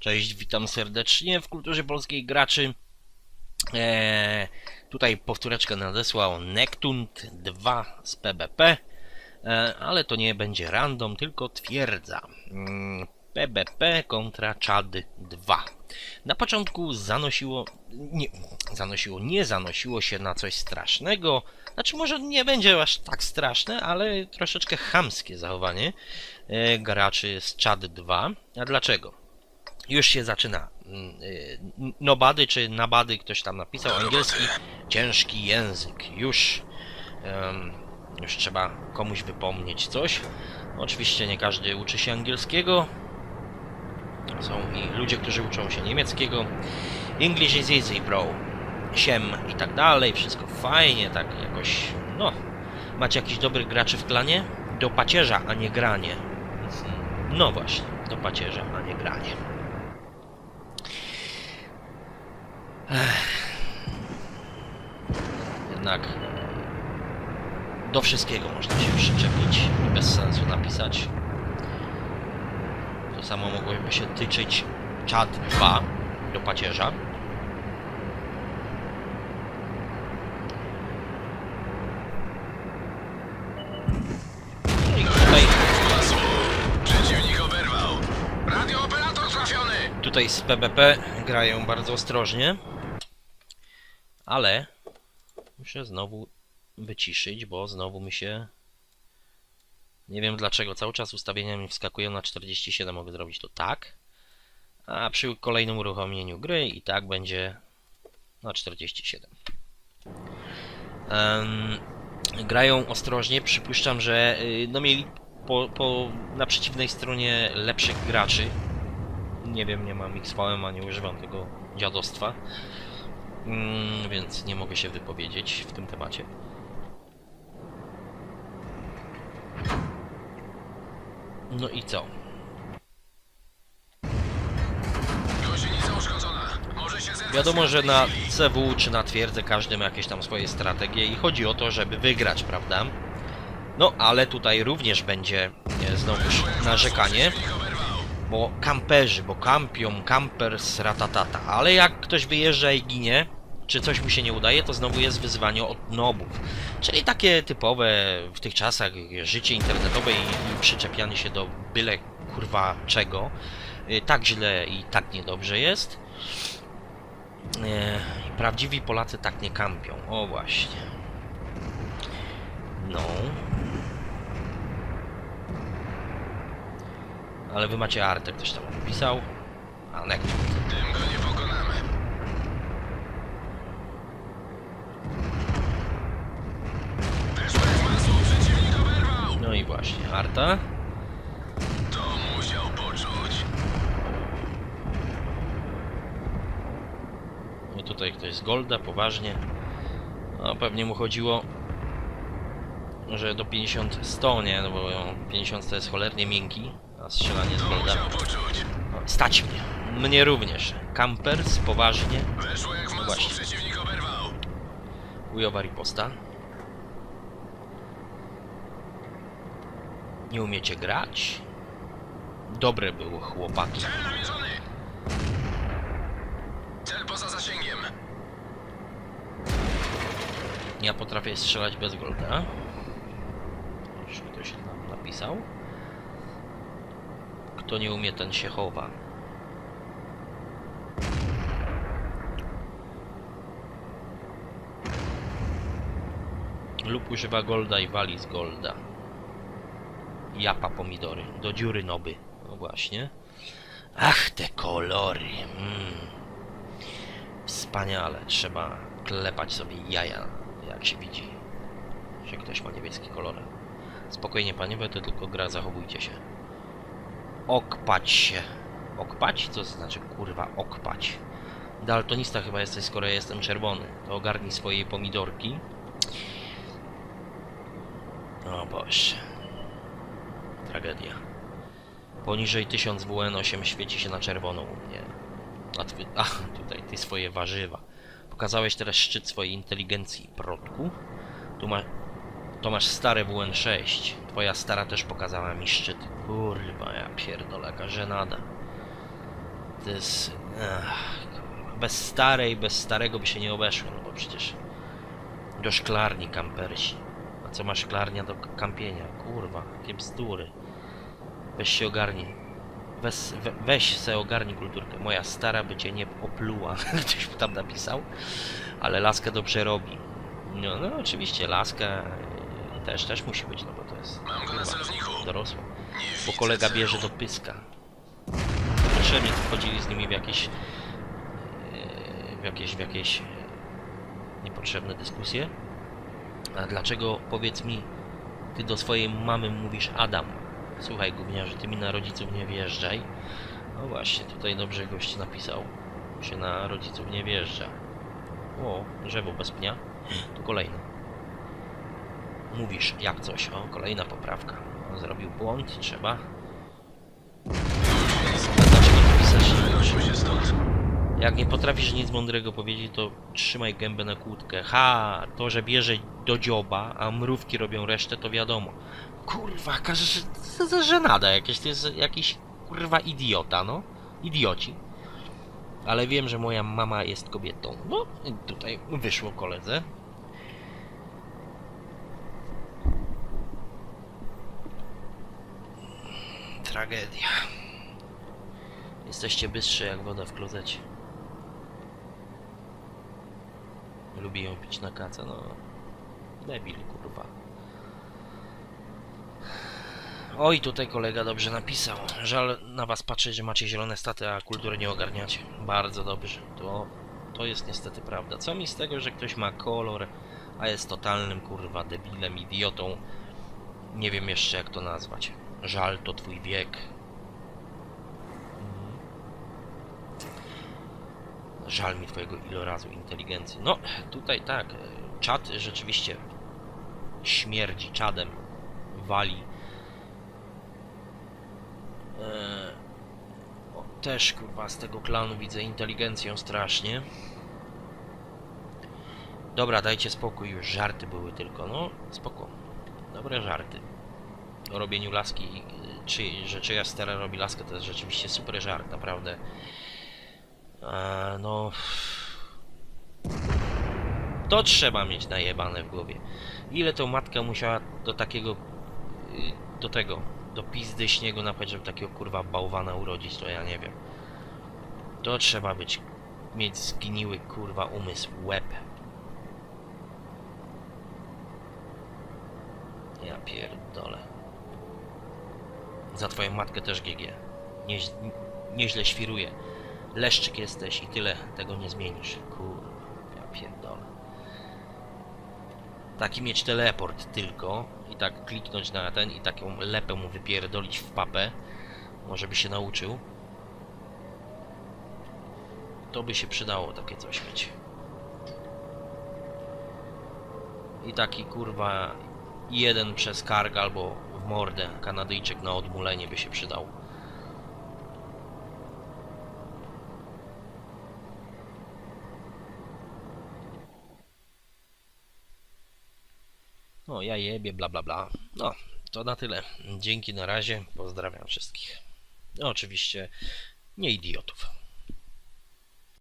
Cześć, witam serdecznie w kulturze polskiej graczy. Eee, tutaj powtóreczkę nadesłał Nektunt 2 z PBP, eee, ale to nie będzie random, tylko twierdza. Mm, PBP kontra Chad 2. Na początku zanosiło, nie, zanosiło, nie zanosiło się na coś strasznego, znaczy może nie będzie aż tak straszne, ale troszeczkę chamskie zachowanie e, graczy z Chad 2. A dlaczego? Już się zaczyna. mm, y, Nobady czy nabady, ktoś tam napisał, angielski, ciężki język. Już, już trzeba komuś wypomnieć coś. Oczywiście nie każdy uczy się angielskiego. Są i ludzie, którzy uczą się niemieckiego. English is easy, bro. Siem i tak dalej, wszystko fajnie, tak jakoś, no. Macie jakiś dobrych graczy w klanie? Do pacierza, a nie granie. Mhm. No właśnie, do pacierza, a nie granie. Jednak do wszystkiego można się przyczepić i bez sensu napisać. To samo mogłoby się tyczyć czat 2 do pacierza. Tutaj z PBP grają bardzo ostrożnie. Ale muszę znowu wyciszyć, bo znowu mi się... Nie wiem dlaczego, cały czas ustawienia mi wskakują na 47, mogę zrobić to tak. A przy kolejnym uruchomieniu gry i tak będzie na 47. Em, grają ostrożnie, przypuszczam, że y, no mieli po, po, na przeciwnej stronie lepszych graczy. Nie wiem, nie mam XVM, a nie używam tego dziadostwa. Mm, więc nie mogę się wypowiedzieć w tym temacie. No i co? Wiadomo, że na. CW czy na twierdzy każdy ma jakieś tam swoje strategie i chodzi o to, żeby wygrać, prawda? No, ale tutaj również będzie e, znowuż narzekanie. Bo kamperzy, bo kampią, kampers, ratatata, ale jak ktoś wyjeżdża i ginie, czy coś mu się nie udaje, to znowu jest wyzwanie od nobów. Czyli takie typowe w tych czasach życie internetowe i, i przyczepianie się do byle kurwa czego. Y, Tak źle i tak niedobrze jest. E, Prawdziwi Polacy tak nie kampią. O właśnie. No. Ale wy macie artę, ktoś tam napisał. A nek. Tym go nie pokonamy. No i właśnie, arta. To musiał poczuć. No tutaj ktoś z Golda, poważnie. No pewnie mu chodziło, że do 50 100, nie? No bo 50 to jest cholernie miękki, a strzelanie z To Golda. musiał poczuć. No, stać mnie. Mnie również. Campers, poważnie. Weszło jak w masło. Właśnie. Przeciwnik oberwał. Ujowa riposta. Nie umiecie grać? Dobre było chłopaki. Cel namierzony. Cel poza zasięgiem. Ja potrafię strzelać bez golda. Już ktoś nam napisał. Kto nie umie, ten się chowa. Lub używa golda i wali z golda. Japa pomidory. Do dziury noby. No właśnie. Ach, te kolory. Mm. Wspaniale. Trzeba klepać sobie jaja, jak się widzi, że ktoś ma niebieski kolor. Spokojnie, bo to tylko gra, zachowujcie się. Okpać się. Okpać? Co to znaczy, kurwa, okpać? Daltonista chyba jesteś, skoro ja jestem czerwony. To ogarnij swoje pomidorki. O Boże. Tragedia. Poniżej 1000 WN8 świeci się na czerwono u mnie. A, ty, a tutaj ty swoje warzywa. Pokazałeś teraz szczyt swojej inteligencji, protku. Tu ma, to masz stare WN6. Twoja stara też pokazała mi szczyt. Kurwa, ja pierdolę, żenada. To jest... Ach, bez starej, bez starego by się nie obeszło, no bo przecież do szklarni kampersi. A co ma szklarnia do kampienia? Kurwa, jakie bzdury. Weź się ogarnij. Weź, we, weź se ogarnij kulturkę. Moja stara by cię nie opluła. Ktoś tam napisał. Ale laskę dobrze robi. No, no oczywiście, laska y, też, też musi być, no bo to jest Mam go na kurwa, celowniku. dorosła. Nie Bo kolega bierze do pyska. Potrzebnie tu wchodzili z nimi w jakieś e, w jakieś, w jakieś e, niepotrzebne dyskusje. A dlaczego, powiedz mi, ty do swojej mamy mówisz Adam? Słuchaj, gówniarzu, ty mi na rodziców nie wjeżdżaj. No właśnie, tutaj dobrze gość napisał, że na rodziców nie wjeżdża. O, drzewo bez pnia. Tu kolejne. Mówisz jak coś. O, kolejna poprawka. On zrobił błąd, trzeba. A dlaczego ty pisać nie uczysz? Wynośmy się stąd. Jak nie potrafisz nic mądrego powiedzieć, to trzymaj gębę na kłódkę. Ha, to, że bierze do dzioba, a mrówki robią resztę, to wiadomo. Kurwa, każe, że żenada jakieś, to jest jakiś kurwa idiota, no. Idioci. Ale wiem, że moja mama jest kobietą. No, i tutaj wyszło koledze. Tragedia. Jesteście bystrzy jak woda w klozecie. Lubi ją pić na kaca, no. Debil, kurwa. Oj, tutaj kolega dobrze napisał. Żal na was patrzeć, że macie zielone staty, a kultury nie ogarniacie. Bardzo dobrze. To, to jest niestety prawda. Co mi z tego, że ktoś ma kolor, a jest totalnym, kurwa, debilem, idiotą. Nie wiem jeszcze jak to nazwać. Żal to twój wiek. Żal mi twojego ilorazu inteligencji. No, tutaj tak, czad rzeczywiście śmierdzi czadem, wali. E, o, też kurwa z tego klanu widzę inteligencją strasznie. Dobra, dajcie spokój, już żarty były tylko, no spoko. Dobre żarty. Robieniu laski, czy, że czyja stara robi laskę, to jest rzeczywiście super żart, naprawdę. No. To trzeba mieć najebane w głowie. Ile to matka musiała do takiego. Do tego. Do pizdy śniegu napać, żeby takiego kurwa bałwana urodzić, to ja nie wiem. To trzeba być. Mieć zgniły kurwa umysł, łeb. Ja pierdolę. Za twoją matkę też GG. Nie, nieźle świruje. Leszczyk jesteś i tyle, tego nie zmienisz. Kurwa, ja pierdolę. Taki mieć teleport tylko i tak kliknąć na ten i taką lepę mu wypierdolić w papę. Może by się nauczył. To by się przydało takie coś mieć. I taki kurwa jeden przez kark albo mordę Kanadyjczyk na odmulenie by się przydał. No, ja jebie, bla bla bla. No, to na tyle. Dzięki na razie. Pozdrawiam wszystkich. No, oczywiście nie idiotów.